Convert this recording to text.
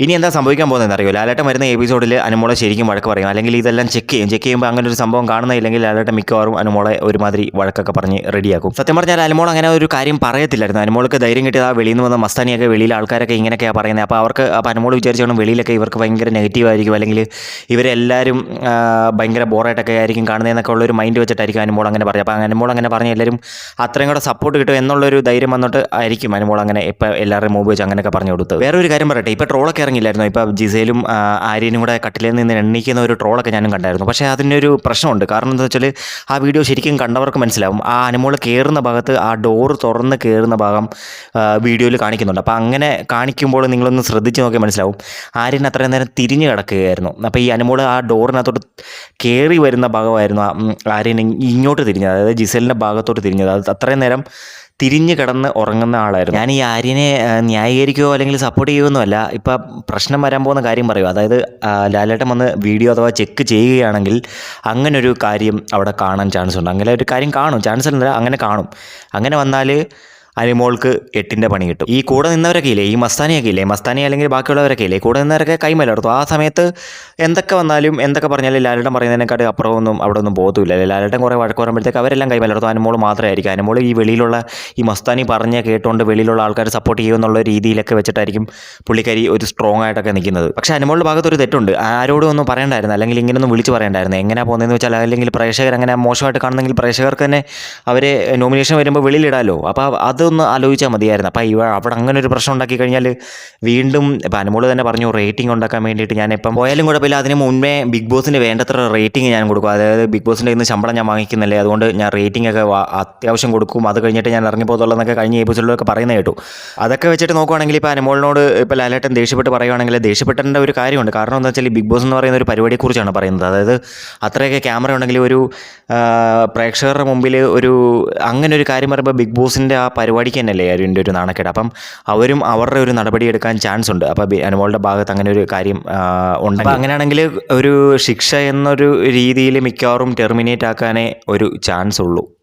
ഇനി എന്താ സംഭവിക്കാൻ പോകുന്നതെന്ന് അറിയോ? ലാലേട്ടൻ വരുന്ന എപ്പിസോഡിൽ അനുമോളെ ശരിക്കും വഴക്ക് പറയും. അല്ലെങ്കിൽ ഇതെല്ലാം ചെക്ക് ചെയ്യും. ചെക്ക് ചെയ്യുമ്പോൾ അങ്ങനെ ഒരു സംഭവം കാണുന്നില്ലെങ്കിൽ ലാലേട്ടൻ മിക്കവാറും അനുമോളെ ഒരുമാതിരി വഴക്കൊക്കെ പറഞ്ഞ് റെഡിയാക്കും സത്യം പറഞ്ഞാൽ അനുമോൾ അങ്ങനെ ഒരു കാര്യം പറയത്തില്ലായിരുന്നു. അനുമോൾക്ക് ധൈര്യം കിട്ടിയത് ആ വെളിയിൽ നിന്ന് വന്ന മസ്താനിയൊക്കെ വെളിയിൽ ആൾക്കാരൊക്കെ ഇങ്ങനെയൊക്കെയാണ് പറയുന്നത്. അപ്പോൾ അവർക്ക് അപ്പോൾ അനുമോൾ വിചാരിച്ചോണം വെളിയിലൊക്കെ ഇവർക്ക് ഭയങ്കര നെഗറ്റീവ് ആയിരിക്കും. അല്ലെങ്കിൽ ഇവരെല്ലാവരും ഭയങ്കര ബോറായിട്ടൊക്കെ ആയിരിക്കും കാണുന്നതെന്നൊക്കെ ഉള്ളൊരു മൈൻഡ് വെച്ചിട്ടായിരിക്കും അനുമോൾ അങ്ങനെ പറയുക അപ്പോൾ അനുമോൾ അങ്ങനെ പറഞ്ഞ് എല്ലാവരും അത്രയും കൂടെ സപ്പോർട്ട് കിട്ടും എന്നുള്ളൊരു ധൈര്യം വന്നിട്ട് ആയിരിക്കും അനുമോൾ അങ്ങനെ ഇപ്പോൾ എല്ലാവരുടെയും മൂവ് വെച്ച് അങ്ങനെയൊക്കെ പറഞ്ഞു കൊടുത്തത്. വേറൊരു കാര്യം പറയട്ടെ. ഇപ്പോൾ ട്രോളൊക്കെ ഇറങ്ങില്ലായിരുന്നു? ഇപ്പോൾ ജിസയിലും ആര്യനും കൂടെ കട്ടിലിൽ നിന്ന് എണ്ണിക്കുന്ന ഒരു ട്രോളൊക്കെ ഞാനും കണ്ടായിരുന്നു. പക്ഷേ അതിനൊരു പ്രശ്നമുണ്ട്. കാരണം എന്താ വെച്ചാൽ ആ വീഡിയോ ശരിക്കും കണ്ടവർക്ക് മനസ്സിലാവും. ആ അനുമോൾ കയറുന്ന ഭാഗത്ത് ആ ഡോറ് തുറന്ന് കയറുന്ന ഭാഗം വീഡിയോയിൽ കാണിക്കുന്നുണ്ട്. അപ്പോൾ അങ്ങനെ കാണിക്കുമ്പോൾ നിങ്ങളൊന്ന് ശ്രദ്ധിച്ച് നോക്കിയാൽ മനസ്സിലാവും. ആര്യൻ അത്രയും നേരം തിരിഞ്ഞ് കിടക്കുകയായിരുന്നു. അപ്പോൾ ഈ അനുമോൾ ആ ഡോറിനകത്തോട്ട് കയറി വരുന്ന ഭാഗമായിരുന്നു ആര്യൻ ഇങ്ങോട്ട് തിരിഞ്ഞത്. അതായത് ജിസലിന്റെ ഭാഗത്തോട്ട് തിരിഞ്ഞത്. അത് അത്രയും നേരം തിരിഞ്ഞ് കിടന്ന് ഉറങ്ങുന്ന ആളായിരുന്നു. ഞാൻ ഈ ആര്യനെ ന്യായീകരിക്കുകയോ അല്ലെങ്കിൽ സപ്പോർട്ട് ചെയ്യുകയൊന്നുമല്ല. ഇപ്പം പ്രശ്നം വരാൻ പോകുന്ന കാര്യം പറയുക. അതായത് ലാലേട്ടൻ വന്ന് വീഡിയോ അഥവാ ചെക്ക് ചെയ്യുകയാണെങ്കിൽ അങ്ങനെ ഒരു കാര്യം അവിടെ കാണാൻ ചാൻസ് ഉണ്ട്. അങ്ങനെ ഒരു കാര്യം കാണും. ചാൻസ് ഉണ്ടല്ല അങ്ങനെ കാണും. അങ്ങനെ വന്നാൽ അനിമോൾക്ക് എട്ടിന്റെ പണി കിട്ടും. ഈ കൂടെ നിന്നവരൊക്കെ ഇല്ലേ? ഈ മസ്താനിയൊക്കെ ഇല്ലേ? മസ്താനി അല്ലെങ്കിൽ ബാക്കിയുള്ളവരൊക്കെ ഇല്ലേ? കൂടെ നിന്നവരൊക്കെ കൈമലർത്തും ആ സമയത്ത് എന്തൊക്കെ വന്നാലും എന്തൊക്കെ പറഞ്ഞാലും ലാലേട്ടൻ പറയുന്നതിനെക്കാട്ട് അപ്പുറമൊന്നും അവിടെ ഒന്നും പോകത്തില്ല ലാലേട്ടൻ കുറേ വഴക്ക് പറയുമ്പോഴത്തേക്ക് അവരെല്ലാം കൈമലർത്തും അനുമോൾ മാത്രമായിരിക്കും അനുമോൾ ഈ വെളിയിലുള്ള ഈ മസ്താനി പറഞ്ഞ കേട്ടുകൊണ്ട് വെളിയിലുള്ള ആൾക്കാർ സപ്പോർട്ട് ചെയ്യുമെന്നുള്ള രീതിയിലൊക്കെ വെച്ചിട്ടായിരിക്കും പുള്ളിക്കാരി ഒരു സ്ട്രോങ് ആയിട്ടൊക്കെ നിൽക്കുന്നത്. പക്ഷേ അനുമോളുടെ ഭാഗത്ത് ഒരു തെറ്റുണ്ട്. ആരോടും ഒന്നും പറയണ്ടായിരുന്നു. അല്ലെങ്കിൽ ഇങ്ങനെയൊന്നും വിളിച്ച് പറയണ്ടായിരുന്നു. എങ്ങനെയാണ് പോകുന്നതെന്ന് വെച്ചാൽ അല്ലെങ്കിൽ പ്രേക്ഷകർ അങ്ങനെ മോശമായിട്ട് കാണുന്നെങ്കിൽ പ്രേക്ഷകർക്ക് തന്നെ അവരെ നോമിനേഷൻ വരുമ്പോൾ വെളിയിലിടാമല്ലോ അപ്പോൾ അതൊന്ന് ആലോചിച്ചാൽ മതിയായിരുന്നു. അപ്പോൾ ഇവ അവിടെ അങ്ങനെ ഒരു പ്രശ്നം ഉണ്ടാക്കി കഴിഞ്ഞാൽ വീണ്ടും ഇപ്പം അനുമോൾ തന്നെ പറഞ്ഞു റേറ്റിംഗ് ഉണ്ടാക്കാൻ വേണ്ടിയിട്ട് ഞാൻ ഇപ്പം പോയാലും കുഴപ്പമില്ല. അതിന് മുൻപേ ബിഗ് ബോസിന് വേണ്ടത്ര റേറ്റിംഗ് ഞാൻ കൊടുക്കും. അതായത് ബിഗ് ബോസിന്റെ ഇന്ന് ശമ്പളം ഞാൻ വാങ്ങിക്കുന്നില്ലേ? അതുകൊണ്ട് ഞാൻ റേറ്റിംഗ് ഒക്കെ അത്യാവശ്യം കൊടുക്കും. അത് കഴിഞ്ഞിട്ട് ഞാൻ ഇറങ്ങി പോകത്തുള്ളൂ കഴിഞ്ഞ എപ്പിസോഡിലൊക്കെ പറയുന്നത് കേട്ടു. അതൊക്കെ വെച്ചിട്ട് നോക്കുവാണെങ്കിൽ ഇപ്പോൾ അനുമോളിനോട് ഇപ്പോൾ ലാലേട്ടൻ ദേഷ്യപ്പെട്ട് പറയുവാണെങ്കിൽ ദേഷ്യപ്പെട്ടേണ്ട ഒരു കാര്യമുണ്ട്. കാരണം എന്താ വെച്ചാൽ ബിഗ് ബോസ് എന്ന് പറയുന്ന ഒരു പരിപാടിയെക്കുറിച്ചാണ് പറയുന്നത്. അതായത് അത്രയൊക്കെ ക്യാമറ ഉണ്ടെങ്കിൽ ഒരു പ്രേക്ഷകരുടെ മുമ്പിൽ ഒരു അങ്ങനെ ഒരു കാര്യം പറയുമ്പോൾ ബിഗ് ബോസിന്റെ ആ പരിപാടിക്ക് തന്നെയല്ലേ അതിന്റെ ഒരു നാണക്കേട്? അപ്പം അവരും അവരുടെ ഒരു നടപടി എടുക്കാൻ ചാൻസ് ഉണ്ട്. അപ്പോൾ ബി- അനുമോളുടെ ഭാഗത്ത് അങ്ങനെ ഒരു കാര്യം ഉണ്ട് അപ്പോൾ അങ്ങനെയാണെങ്കിൽ ഒരു ശിക്ഷ എന്നൊരു രീതിയിൽ മിക്കവാറും ടെർമിനേറ്റ് ആക്കാനേ ഒരു ചാൻസ് ഉള്ളൂ.